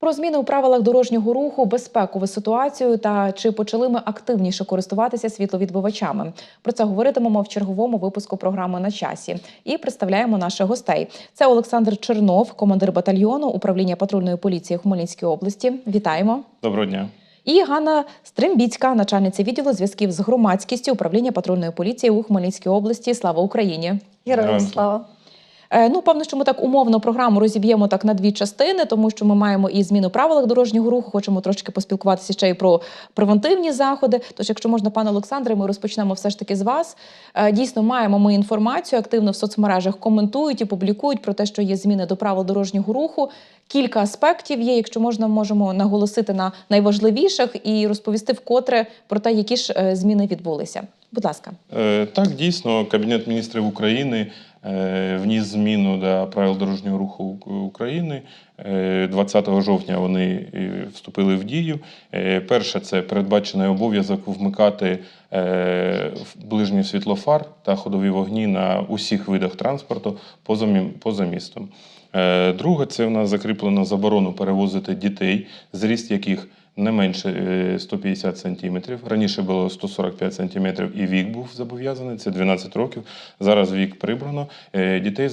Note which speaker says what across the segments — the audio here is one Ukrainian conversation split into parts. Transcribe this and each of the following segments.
Speaker 1: Про зміни у правилах дорожнього руху, безпекову ситуацію та чи почали ми активніше користуватися світловідбивачами. Про це говоритимемо в черговому випуску програми на часі і представляємо наших гостей. Це Олександр Чернов, командир батальйону управління патрульної поліції Хмельницької області. Вітаємо.
Speaker 2: Доброго дня.
Speaker 1: І Ганна Стримбіцька, начальниця відділу зв'язків з громадськістю управління патрульної поліції у Хмельницькій області. Слава Україні!
Speaker 3: Героям
Speaker 2: Героям
Speaker 3: слава.
Speaker 1: Е, Ну, певно, що ми так умовно програму розіб'ємо так на дві частини, тому що ми маємо і зміни у правилах дорожнього руху. Хочемо трошки поспілкуватися ще й про превентивні заходи. Тож, якщо можна, пане Олександре, ми розпочнемо все ж таки з вас. Е, Дійсно, маємо ми інформацію активно в соцмережах коментують і публікують про те, що є зміни до правил дорожнього руху. Кілька аспектів є. Якщо можна, можемо наголосити на найважливіших і розповісти вкотре про те, які ж е, зміни відбулися. Будь ласка.
Speaker 2: Так, дійсно, Кабінет міністрів України вніс зміну до правил дорожнього руху України. Е, 20 жовтня вони е, вступили в дію. Е, Перше, це передбачений обов'язок вмикати е, ближній світлофар та ходові вогні на усіх видах транспорту поза, містом. Е, Друге, це в нас закріплено заборону перевозити дітей, зріст яких не менше е, 150 сантиметрів. Раніше було 145 сантиметрів і вік був зобов'язаний, це 12 років. Зараз вік прибрано. Е, Дітей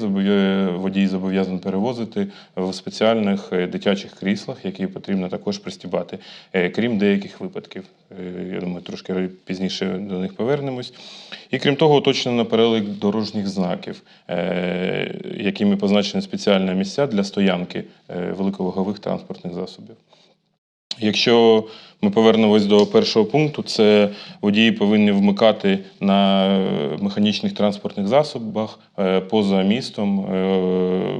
Speaker 2: водій зобов'язаний перевозити в спеціальних е, дитячих кріслах, які потрібно також пристібати, е, крім деяких випадків. Е, Я думаю, трошки пізніше до них повернемось. І крім того, уточнено перелік дорожніх знаків, е, якими позначені спеціальні місця для стоянки е, великовагових транспортних засобів. Якщо ми повернемось до першого пункту, це водії повинні вмикати на е, механічних транспортних засобах е, поза містом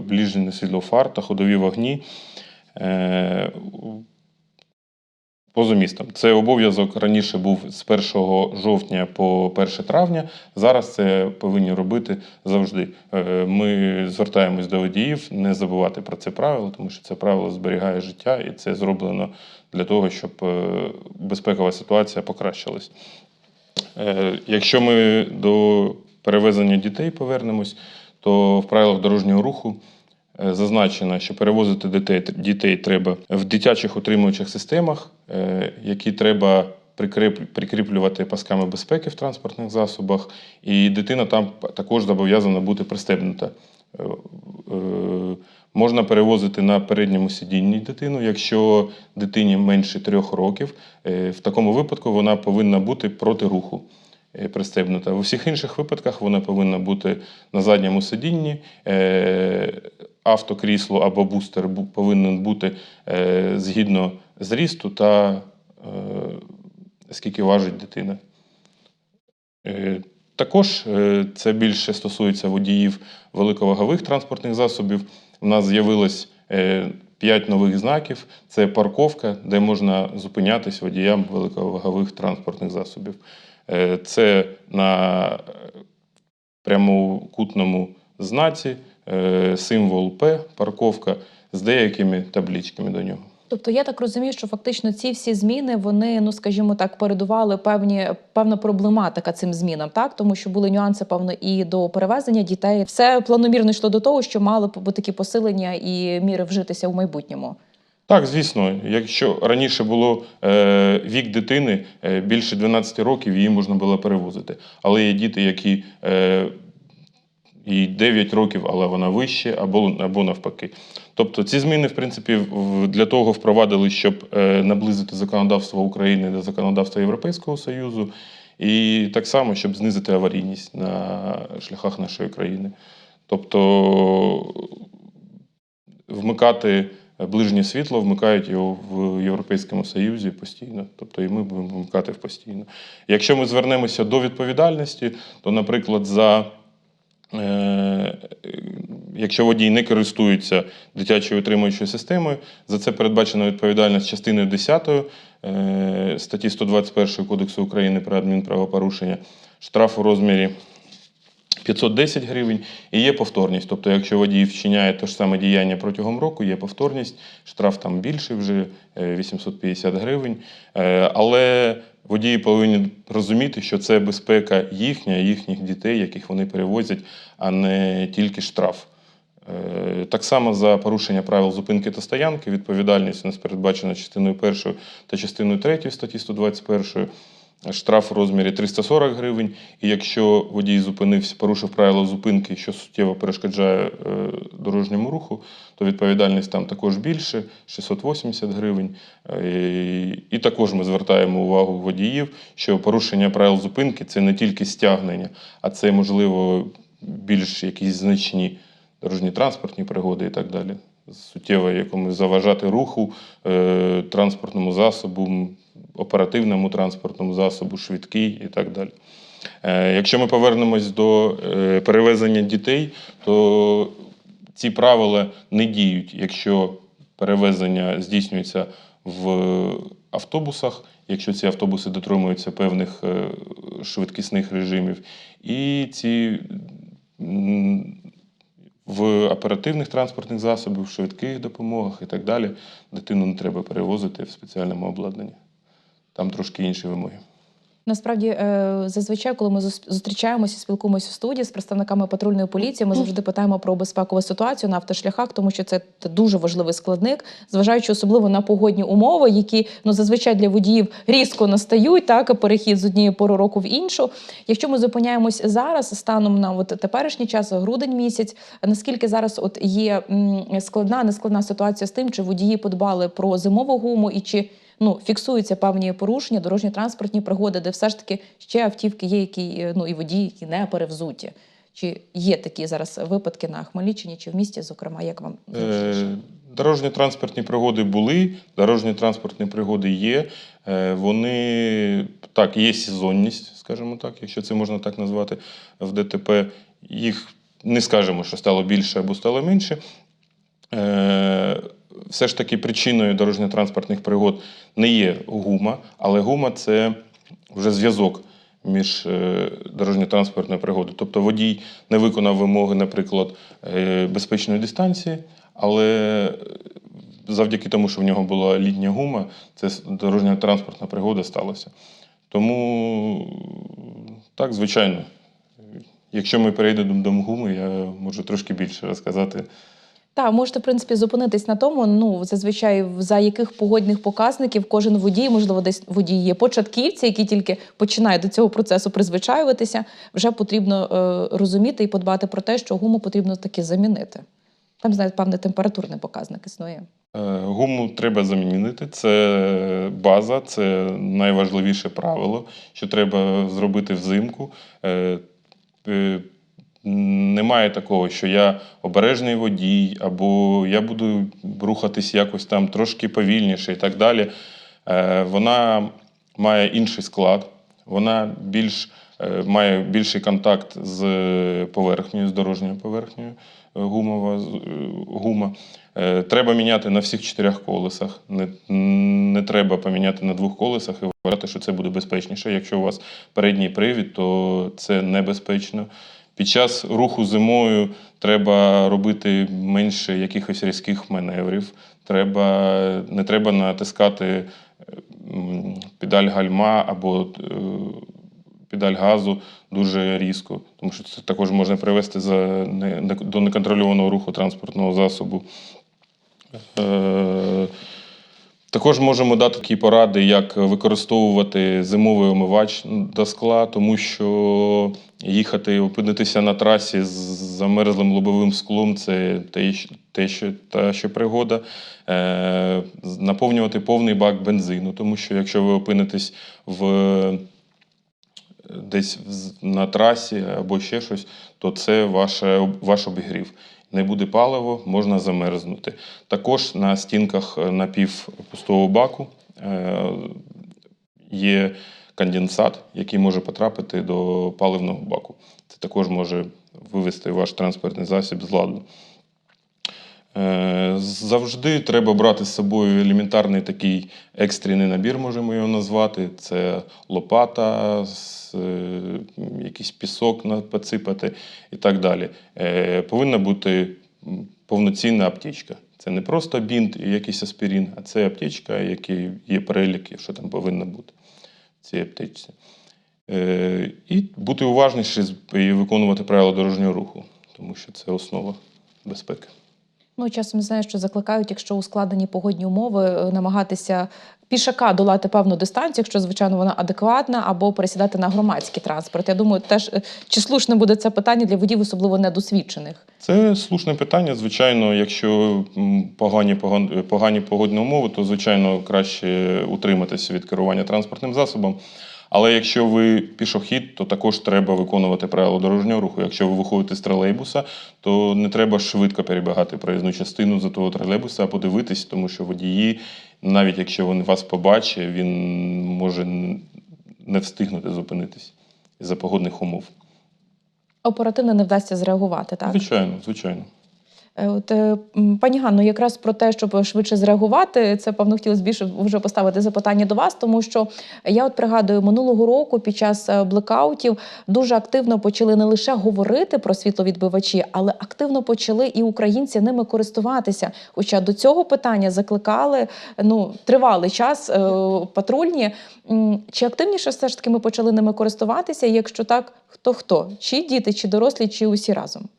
Speaker 2: ближні ближній світлофар та ходові вогні. Поза містом. Це обов'язок раніше був з 1 жовтня по 1 травня. Зараз це повинні робити завжди. Е, Ми звертаємось до водіїв не забувати про це правило, тому що це правило зберігає життя, і це зроблено для того, щоб е, безпекова ситуація покращилась. Е, Якщо ми до перевезення дітей повернемось, то в правилах дорожнього руху зазначено, що перевозити дітей, дітей треба в дитячих утримуючих системах, е, які треба прикріп- прикріплювати пасками безпеки в транспортних засобах, і дитина там також зобов'язана бути пристебнута. Е, е, Можна перевозити на передньому сидінні дитину, якщо дитині менше трьох років. Е, В такому випадку вона повинна бути проти руху е, пристебнута. У всіх інших випадках вона повинна бути на задньому сидінні. Автокрісло або бустер повинен бути е, згідно зрісту та е, скільки важить дитина. Е, Також це більше стосується водіїв великовагових транспортних засобів. У нас з'явилось 5 нових знаків. Це парковка, де можна зупинятись водіям великовагових транспортних засобів. Це на прямокутному знаці, символ П, парковка з деякими табличками до нього.
Speaker 1: Тобто я так розумію, що фактично ці всі зміни вони, ну скажімо так, передували певні певна проблематика цим змінам, так тому що були нюанси, певно, і до перевезення дітей. Все планомірно йшло до того, що мали б такі посилення і міри вжитися у майбутньому.
Speaker 2: Так, звісно, якщо раніше було е, вік дитини е, більше 12 років, її можна було перевозити. Але є діти, які е, їй 9 років, але вона вище, або, або навпаки. Тобто ці зміни, в принципі, для того впровадили, щоб е, наблизити законодавство України до законодавства Європейського Союзу, і так само, щоб знизити аварійність на шляхах нашої країни. Тобто вмикати ближнє світло, вмикають його в Європейському Союзі постійно. Тобто і ми будемо вмикати постійно. Якщо ми звернемося до відповідальності, то, наприклад, за Якщо водій не користується дитячою утримуючою системою, за це передбачена відповідальність частиною 10 е, статті 121 Кодексу України про адмінправопорушення, штраф у розмірі 510 гривень і є повторність. Тобто, якщо водій вчиняє те ж саме діяння протягом року, є повторність, штраф там більший вже е, 850 гривень. Е, Але водії повинні розуміти, що це безпека їхня, їхніх дітей, яких вони перевозять, а не тільки штраф. Е, Так само за порушення правил зупинки та стоянки відповідальність у нас передбачена частиною 1 та частиною 3 статті 121 штраф у розмірі 340 гривень. І якщо водій зупинився, порушив правила зупинки, що суттєво перешкоджає е, дорожньому руху, то відповідальність там також більше 680 гривень. Е, І також ми звертаємо увагу водіїв, що порушення правил зупинки це не тільки стягнення, а це можливо більш якісь значні дорожні транспортні пригоди і так далі. Суттєво якомусь заважати руху е, транспортному засобу, оперативному транспортному засобу, швидкий і так далі. Е, якщо ми повернемось до е, перевезення дітей, то ці правила не діють, якщо перевезення здійснюється в автобусах, якщо ці автобуси дотримуються певних е, швидкісних режимів, і ці в оперативних транспортних засобах, швидких допомогах і так далі, дитину не треба перевозити в спеціальному обладнанні. Там трошки інші вимоги.
Speaker 1: Насправді, е, зазвичай, коли ми зустрічаємося, спілкуємося в студії з представниками патрульної поліції, ми завжди питаємо про безпекову ситуацію на автошляхах, тому що це дуже важливий складник, зважаючи особливо на погодні умови, які ну зазвичай для водіїв різко настають, так перехід з однієї пори року в іншу. Якщо ми зупиняємось зараз, станом на от теперішній час, грудень місяць, наскільки зараз от є складна, нескладна ситуація з тим, чи водії подбали про зимову гуму і чи ну, фіксуються певні порушення, дорожні транспортні пригоди, де все ж таки ще автівки є, які е, ну і водії, які не перевзуті. Чи є такі зараз випадки на Хмельниччині чи в місті, зокрема, як вам?
Speaker 2: Е, Дорожні транспортні пригоди були, дорожні транспортні пригоди є. Е, Вони так, є сезонність, скажімо так, якщо це можна так назвати в ДТП. Їх не скажемо, що стало більше або стало менше. Е, Все ж таки причиною дорожньо-транспортних пригод не є гума, але гума це вже зв'язок між е, дорожньо-транспортною пригодою. Тобто водій не виконав вимоги, наприклад, е, безпечної дистанції, але завдяки тому, що в нього була літня гума, це дорожньо-транспортна пригода сталася. Тому так, звичайно. Якщо ми перейдемо до гуми, я можу трошки більше розказати.
Speaker 1: Так, можете в принципі зупинитись на тому. Ну зазвичай за яких погодних показників кожен водій, можливо, десь водій є початківці, які тільки починають до цього процесу призвичаюватися. Вже потрібно е, розуміти і подбати про те, що гуму потрібно таки замінити. Там знаєте, певний температурний показник існує.
Speaker 2: Е, Гуму треба замінити. Це база, це найважливіше правило, що треба зробити взимку. Немає такого, що я обережний водій, або я буду рухатись якось там трошки повільніше і так далі. Е, Вона має інший склад, вона більш, е, має більший контакт з поверхнею, з дорожньою поверхнею е, гумова, гума. Треба міняти на всіх чотирьох колесах. Не, не треба поміняти на двох колесах і вважати, що це буде безпечніше. Якщо у вас передній привід, то це небезпечно. Під час руху зимою треба робити менше якихось різких маневрів. Треба, не треба натискати е, педаль гальма або е, педаль газу дуже різко, тому що це також може привести за до неконтрольованого руху транспортного засобу. Е, також можемо дати такі поради, як використовувати зимовий омивач до скла, тому що їхати, опинитися на трасі з замерзлим лобовим склом це те, що, та що пригода. Е, наповнювати повний бак бензину, тому що якщо ви опинитесь в десь на трасі або ще щось, то це ваше, ваш обігрів. Не буде паливо, можна замерзнути. Також на стінках е, напівпустого баку е, є конденсат, який може потрапити до паливного баку. Це також може вивести ваш транспортний засіб з ладу. Е, Завжди треба брати з собою елементарний такий екстрений набір, можемо його назвати. Це лопата, е, якийсь пісок поципати і так далі. Е, Повинна бути повноцінна аптечка. Це не просто бінт і якийсь аспірин, а це аптечка, який є перелік, що там повинно бути цій аптечці. Е, І бути уважніше і виконувати правила дорожнього руху, тому що це основа безпеки.
Speaker 1: Ну, часом знаю, що закликають, якщо ускладнені погодні умови, е, намагатися пішака долати певну дистанцію, якщо звичайно вона адекватна, або пересідати на громадський транспорт. Я думаю, теж е, чи слушне буде це питання для водіїв, особливо недосвідчених.
Speaker 2: Це слушне питання. Звичайно, якщо погані, погані погодні умови, то звичайно краще утриматися від керування транспортним засобом. Але якщо ви пішохід, то також треба виконувати правила дорожнього руху. Якщо ви виходите з тролейбуса, то не треба швидко перебігати проїзну частину за того тролейбуса, а подивитись, тому що водії, навіть якщо він вас побачить, він може не встигнути зупинитись із-за погодних умов.
Speaker 1: Оперативно не вдасться зреагувати, так?
Speaker 2: Звичайно, звичайно.
Speaker 1: Е, От, е, пані Ганно, якраз про те, щоб швидше зреагувати, це певно хотілося більше вже поставити запитання до вас, тому що я от пригадую минулого року під час е, блекаутів дуже активно почали не лише говорити про світловідбивачі, але активно почали і українці ними користуватися. Хоча до цього питання закликали ну тривалий час патрульні. Чи активніше все ж таки ми почали ними користуватися? Якщо так, хто хто? Чи діти, чи дорослі, чи усі разом?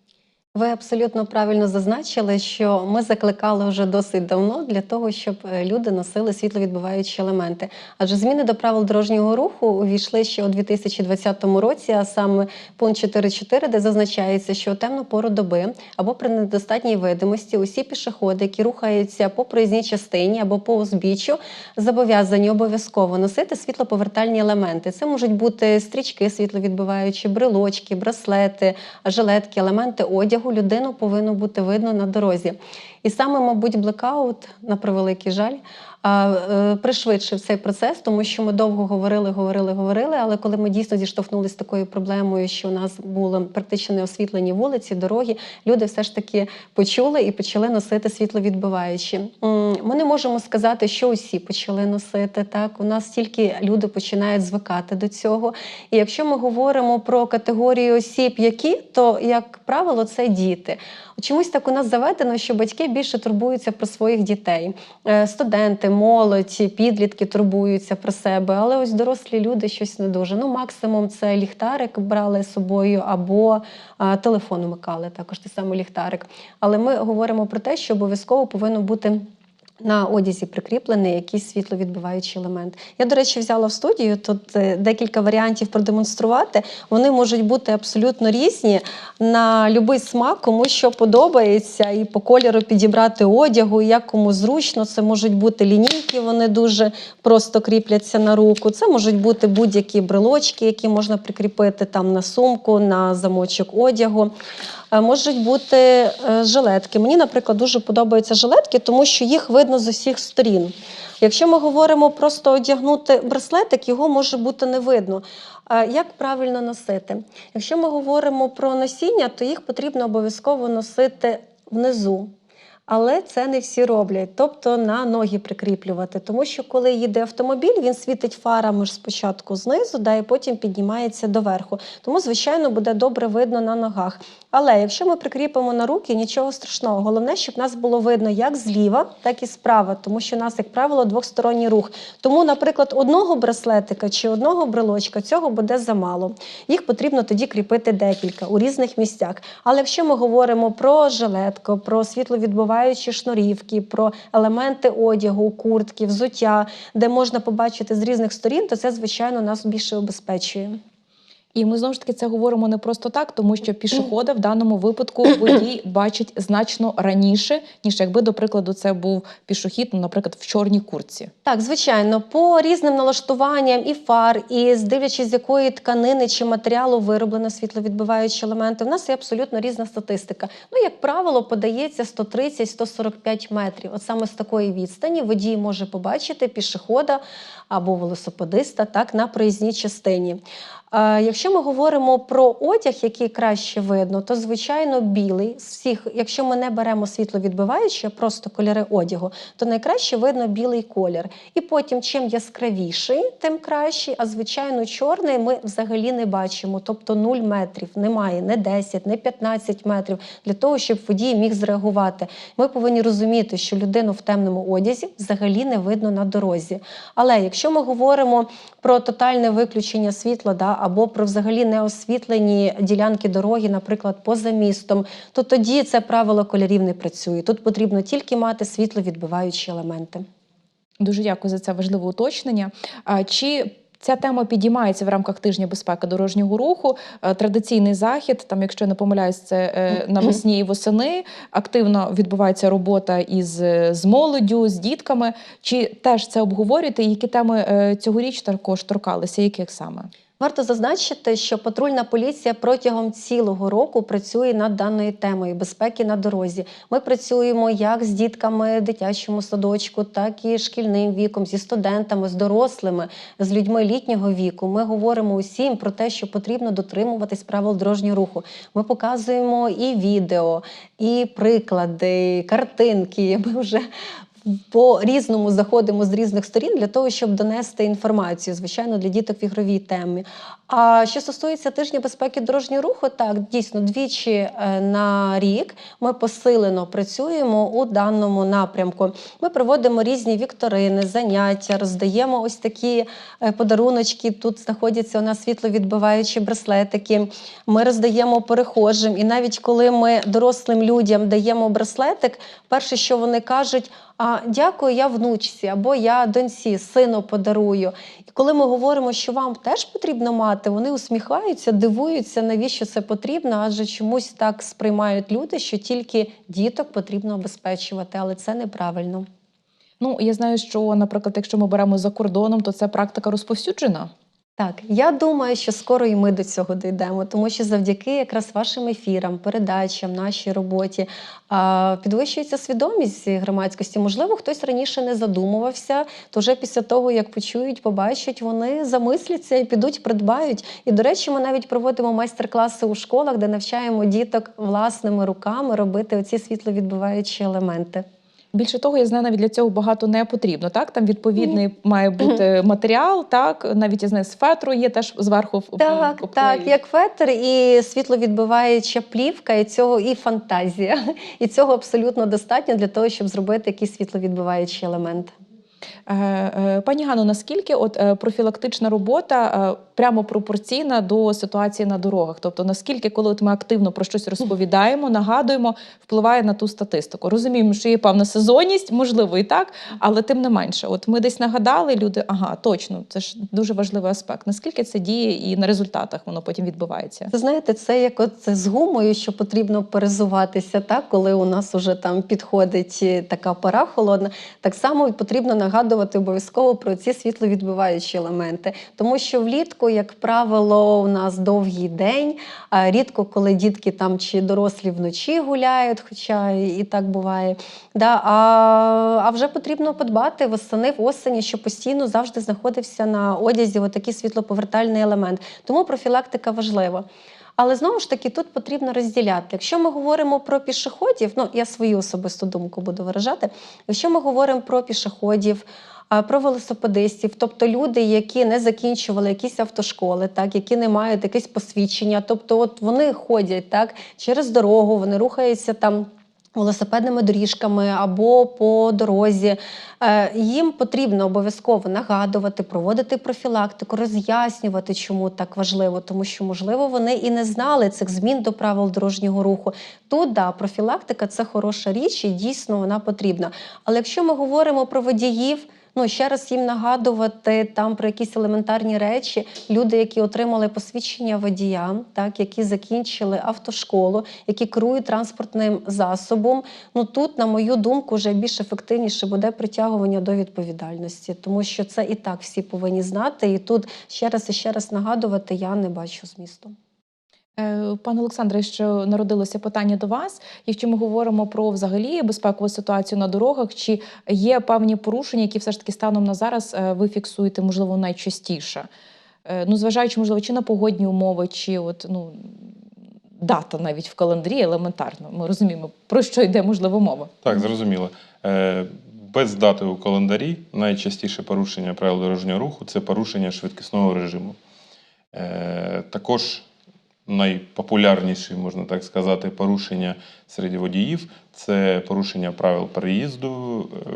Speaker 3: Ви абсолютно правильно зазначили, що ми закликали вже досить давно для того, щоб е, люди носили світловідбиваючі елементи. Адже зміни до правил дорожнього руху увійшли ще у 2020 році, а саме пункт 4.4, де зазначається, що у темну пору доби або при недостатній видимості усі пішоходи, які рухаються по проїзній частині або по узбіччю, зобов'язані обов'язково носити світлоповертальні елементи. Це можуть бути стрічки світловідбиваючі, брелочки, браслети, жилетки, елементи одягу. Людину повинно бути видно на дорозі. І саме, мабуть, блекаут, на превеликий жаль, пришвидшив цей процес, тому що ми довго говорили, говорили, говорили. Але коли ми дійсно зіштовхнулися з такою проблемою, що у нас були практично неосвітлені вулиці, дороги, люди все ж таки почули і почали носити світловідбиваючі. Ми не можемо сказати, що усі почали носити. Так, у нас тільки люди починають звикати до цього. І якщо ми говоримо про категорію осіб, які, то як правило, це діти. Чомусь так у нас заведено, що батьки більше турбуються про своїх дітей. Е, Студенти, молодь, підлітки турбуються про себе, але ось дорослі люди щось не дуже. Ну, максимум це ліхтарик брали з собою або а, телефон вмикали, також той самий ліхтарик. Але ми говоримо про те, що обов'язково повинно бути. На одязі прикріплений якийсь світловідбиваючий елемент. Я, до речі, взяла в студію тут е, декілька варіантів продемонструвати. Вони можуть бути абсолютно різні на будь-який смак, кому що подобається, і по кольору підібрати одягу, і як кому зручно. Це можуть бути лінійки, вони дуже просто кріпляться на руку. Це можуть бути будь-які брелочки, які можна прикріпити там на сумку, на замочок одягу. Е, Можуть бути е, жилетки. Мені, наприклад, дуже подобаються жилетки, тому що їх видно з усіх сторін. Якщо ми говоримо просто одягнути браслетик, його може бути не видно. Як правильно носити? Якщо ми говоримо про носіння, то їх потрібно обов'язково носити внизу. Але це не всі роблять, тобто на ноги прикріплювати. Тому що коли їде автомобіль, він світить фарами ж спочатку знизу, да, і потім піднімається доверху. Тому, звичайно, буде добре видно на ногах. Але якщо ми прикріпимо на руки, нічого страшного. Головне, щоб нас було видно як зліва, так і справа, тому що у нас, як правило, двосторонній рух. Тому, наприклад, одного браслетика чи одного брелочка цього буде замало. Їх потрібно тоді кріпити декілька у різних місцях. Але якщо ми говоримо про жилетку, про світловідбиваючі шнурівки, про елементи одягу, куртки, взуття, де можна побачити з різних сторін, то це, звичайно, нас більше обезпечує.
Speaker 1: І ми знову ж таки це говоримо не просто так, тому що пішохода в даному випадку водій бачить значно раніше, ніж якби, до прикладу, це був пішохід, ну, наприклад, в чорній куртці.
Speaker 3: Так, звичайно, по різним налаштуванням і фар, і з дивлячись, з якої тканини чи матеріалу вироблено світловідбиваючі елементи, в нас є абсолютно різна статистика. Ну, як правило, подається 130-145 метрів. От саме з такої відстані водій може побачити пішохода або велосипедиста так, на проїзній частині. Якщо ми говоримо про одяг, який краще видно, то звичайно білий. З всіх, якщо ми не беремо світловідбиваючі, а просто кольори одягу, то найкраще видно білий колір. І потім, чим яскравіший, тим кращий. А звичайно, чорний ми взагалі не бачимо, тобто 0 метрів немає, не 10, не 15 метрів для того, щоб водій міг зреагувати. Ми повинні розуміти, що людину в темному одязі взагалі не видно на дорозі. Але якщо ми говоримо про тотальне виключення світла, да, або про взагалі неосвітлені ділянки дороги, наприклад, поза містом, то тоді це правило кольорів не працює. Тут потрібно тільки мати світловідбиваючі елементи.
Speaker 1: Дуже дякую за це важливе уточнення. Чи ця тема підіймається в рамках тижня безпеки дорожнього руху? Традиційний захід, там, якщо не помиляюсь, це е, навесні і восени. Активно відбувається робота із е, з молоддю, з дітками. Чи теж це обговорюєте? Які теми е, цьогоріч також торкалися? Яких саме?
Speaker 3: Варто зазначити, що патрульна поліція протягом цілого року працює над даною темою безпеки на дорозі. Ми працюємо як з дітками в дитячому садочку, так і шкільним віком, зі студентами, з дорослими, з людьми літнього віку. Ми говоримо усім про те, що потрібно дотримуватись правил дорожнього руху. Ми показуємо і відео, і приклади, і картинки. Ми вже по різному заходимо з різних сторін для того, щоб донести інформацію, звичайно, для діток в ігровій темі. А що стосується тижня безпеки дорожнього руху, так дійсно двічі е, на рік ми посилено працюємо у даному напрямку. Ми проводимо різні вікторини, заняття, роздаємо ось такі е, подаруночки. Тут знаходяться у нас світловідбиваючі браслетики. Ми роздаємо перехожим. І навіть коли ми дорослим людям даємо браслетик, перше, що вони кажуть. А дякую, я внучці або я доньці, сину подарую. І коли ми говоримо, що вам теж потрібно мати, вони усміхаються, дивуються, навіщо це потрібно, адже чомусь так сприймають люди, що тільки діток потрібно обезпечувати, але це неправильно.
Speaker 1: Ну я знаю, що, наприклад, якщо ми беремо за кордоном, то це практика розповсюджена.
Speaker 3: Так, я думаю, що скоро і ми до цього дійдемо, тому що завдяки якраз вашим ефірам, передачам, нашій роботі підвищується свідомість громадськості. Можливо, хтось раніше не задумувався, то вже після того, як почують, побачать, вони замисляться і підуть, придбають. І, до речі, ми навіть проводимо майстер-класи у школах, де навчаємо діток власними руками робити оці світловідбиваючі елементи.
Speaker 1: Більше того, я знаю, навіть для цього багато не потрібно. Так, там відповідний має бути матеріал, так навіть я знаю, з фетру є теж зверху
Speaker 3: Так, так, як фетр і світловідбиваюча плівка, і цього і фантазія. І цього абсолютно достатньо для того, щоб зробити якийсь світловідбиваючий елементи.
Speaker 1: Е, е, Пані Ганно, наскільки от е, профілактична робота прямо пропорційна до ситуації на дорогах? Тобто наскільки, коли от ми активно про щось розповідаємо, нагадуємо, впливає на ту статистику? Розуміємо, що є певна сезонність, можливо, і так, але тим не менше, от ми десь нагадали, люди, ага, точно, це ж дуже важливий аспект. Наскільки це діє і на результатах воно потім відбувається?
Speaker 3: Ви знаєте, це як от з гумою, що потрібно перезуватися, так, коли у нас уже там підходить така пора холодна. Так само потрібно нагадувати обов'язково про ці світловідбиваючі елементи. Тому що влітку, як правило, у нас довгий день. Рідко, коли дітки там чи дорослі вночі гуляють, хоча і так буває. Да, а, а вже потрібно подбати восени в осені, щоб постійно завжди знаходився на одязі отакий світлоповертальний елемент. Тому профілактика важлива. Але знову ж таки тут потрібно розділяти. Якщо ми говоримо про пішоходів, ну я свою особисту думку буду виражати. Якщо ми говоримо про пішоходів, про велосипедистів, тобто люди, які не закінчували якісь автошколи, так які не мають якесь посвідчення, тобто, от вони ходять так через дорогу, вони рухаються там. Велосипедними доріжками або по дорозі Е, їм потрібно обов'язково нагадувати, проводити профілактику, роз'яснювати, чому так важливо, тому що, можливо, вони і не знали цих змін до правил дорожнього руху. Тут да, профілактика це хороша річ, і дійсно вона потрібна. Але якщо ми говоримо про водіїв. Ну, ще раз їм нагадувати там про якісь елементарні речі. Люди, які отримали посвідчення водія, так які закінчили автошколу, які керують транспортним засобом. Ну тут, на мою думку, вже більш ефективніше буде притягування до відповідальності, тому що це і так всі повинні знати. І тут ще раз і ще раз нагадувати я не бачу змісту.
Speaker 1: Е, Пане Олександре, ще народилося питання до вас. Якщо ми говоримо про взагалі безпекову ситуацію на дорогах, чи є певні порушення, які все ж таки станом на зараз е, ви фіксуєте, можливо, найчастіше? Е, Ну, зважаючи, можливо, чи на погодні умови, чи от ну дата навіть в календарі елементарно. Ми розуміємо, про що йде можливо мова.
Speaker 2: Так, зрозуміло. Без дати у календарі найчастіше порушення правил дорожнього руху це порушення швидкісного режиму. Також найпопулярніші, можна так сказати, порушення серед водіїв це порушення правил переїзду, е,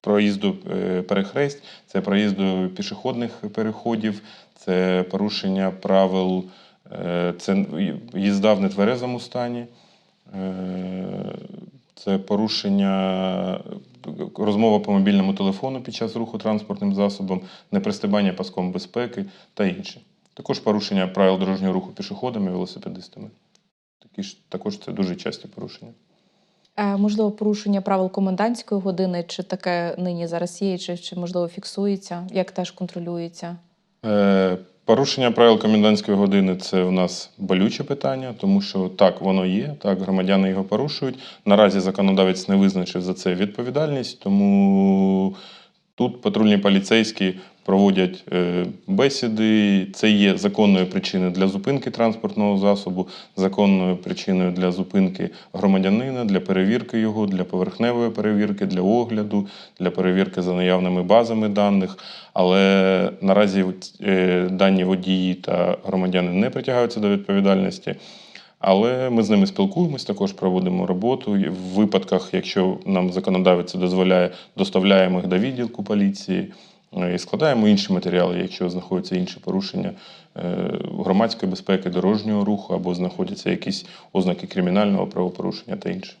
Speaker 2: проїзду е, перехресть, це проїзду пішохідних переходів, це порушення правил, е, це їзда в нетверезому стані, це порушення розмова по мобільному телефону під час руху транспортним засобом, непристебання паском безпеки та інше. Також порушення правил дорожнього руху пішоходами, велосипедистами. Такі ж також це дуже часті порушення.
Speaker 1: Е, можливо, порушення правил комендантської години, чи таке нині зараз є, чи, чи можливо фіксується, як теж контролюється?
Speaker 2: Е, порушення правил комендантської години це в нас болюче питання, тому що так, воно є, так, громадяни його порушують. Наразі законодавець не визначив за це відповідальність, тому тут патрульні поліцейські проводять е, бесіди. Це є законною причиною для зупинки транспортного засобу, законною причиною для зупинки громадянина, для перевірки його, для поверхневої перевірки, для огляду, для перевірки за наявними базами даних. Але наразі е, дані водії та громадяни не притягаються до відповідальності. Але ми з ними спілкуємось, також проводимо роботу. В випадках, якщо нам законодавець це дозволяє, доставляємо їх до відділку поліції е, і складаємо інші матеріали, якщо знаходяться інші порушення е, громадської безпеки, дорожнього руху або знаходяться якісь ознаки кримінального правопорушення та інше.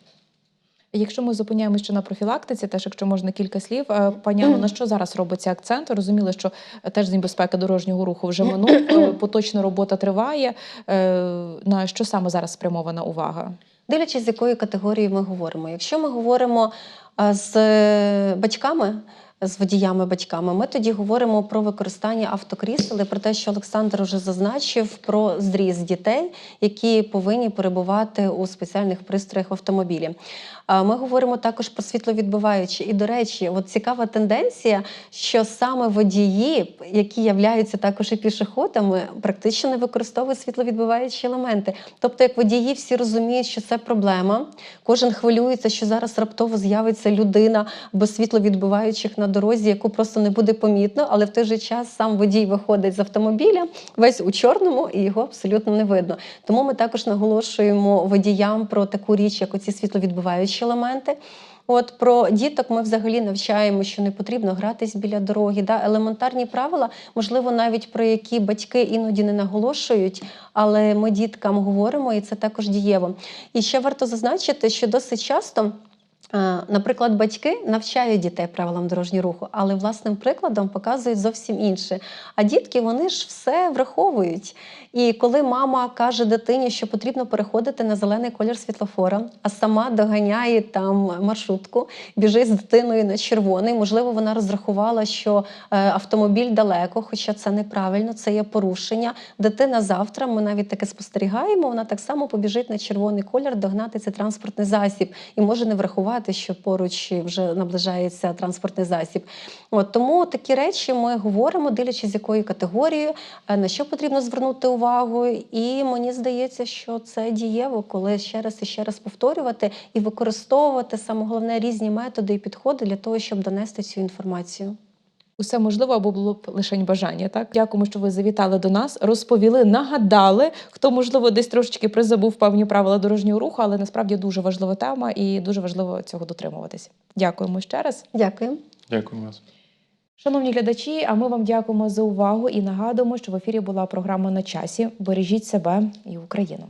Speaker 1: Якщо ми зупиняємося ще на профілактиці, теж якщо можна кілька слів, е, пані Анно, на що зараз робиться акцент? Розуміли, що теж з безпеки дорожнього руху вже минув, е, поточна робота триває. Е, На що саме зараз спрямована увага?
Speaker 3: Дивлячись, з якої категорії ми говоримо. Якщо ми говоримо з е, батьками, з водіями-батьками, ми тоді говоримо про використання автокрісел і про те, що Олександр вже зазначив про зріз дітей, які повинні перебувати у спеціальних пристроях в автомобілі. Ми говоримо також про світловідбиваючі. І, до речі, от цікава тенденція, що саме водії, які являються також і пішоходами, практично не використовують світловідбиваючі елементи. Тобто, як водії всі розуміють, що це проблема, кожен хвилюється, що зараз раптово з'явиться людина без світловідбиваючих на дорозі, яку просто не буде помітно, але в той же час сам водій виходить з автомобіля весь у чорному і його абсолютно не видно. Тому ми також наголошуємо водіям про таку річ, як оці світловідбиваючі елементи. От про діток ми взагалі навчаємо, що не потрібно гратись біля дороги. Да? Елементарні правила, можливо, навіть про які батьки іноді не наголошують, але ми діткам говоримо, і це також дієво. І ще варто зазначити, що досить часто. Е, Наприклад, батьки навчають дітей правилам дорожнього руху, але власним прикладом показують зовсім інше. А дітки вони ж все враховують. І коли мама каже дитині, що потрібно переходити на зелений колір світлофора, а сама доганяє там маршрутку, біжить з дитиною на червоний. Можливо, вона розрахувала, що е, автомобіль далеко, хоча це неправильно, це є порушення. Дитина завтра, ми навіть таке спостерігаємо, вона так само побіжить на червоний колір догнати цей транспортний засіб і може не врахувати, що поруч вже наближається транспортний засіб. От тому такі речі ми говоримо, дивлячись з якою категорією, е, на що потрібно звернути увагу. І мені здається, що це дієво, коли ще раз і ще раз повторювати і використовувати саме головне різні методи і підходи для того, щоб донести цю інформацію.
Speaker 1: Усе можливо, або було б лишень бажання. Так, дякуємо, що ви завітали до нас, розповіли, нагадали, хто можливо десь трошечки призабув певні правила дорожнього руху, але насправді дуже важлива тема і дуже важливо цього дотримуватися. Дякуємо ще раз.
Speaker 3: Дякуємо.
Speaker 2: Дякуємо вас.
Speaker 1: Шановні глядачі, а ми вам дякуємо за увагу і нагадуємо, що в ефірі була програма на часі. Бережіть себе і Україну.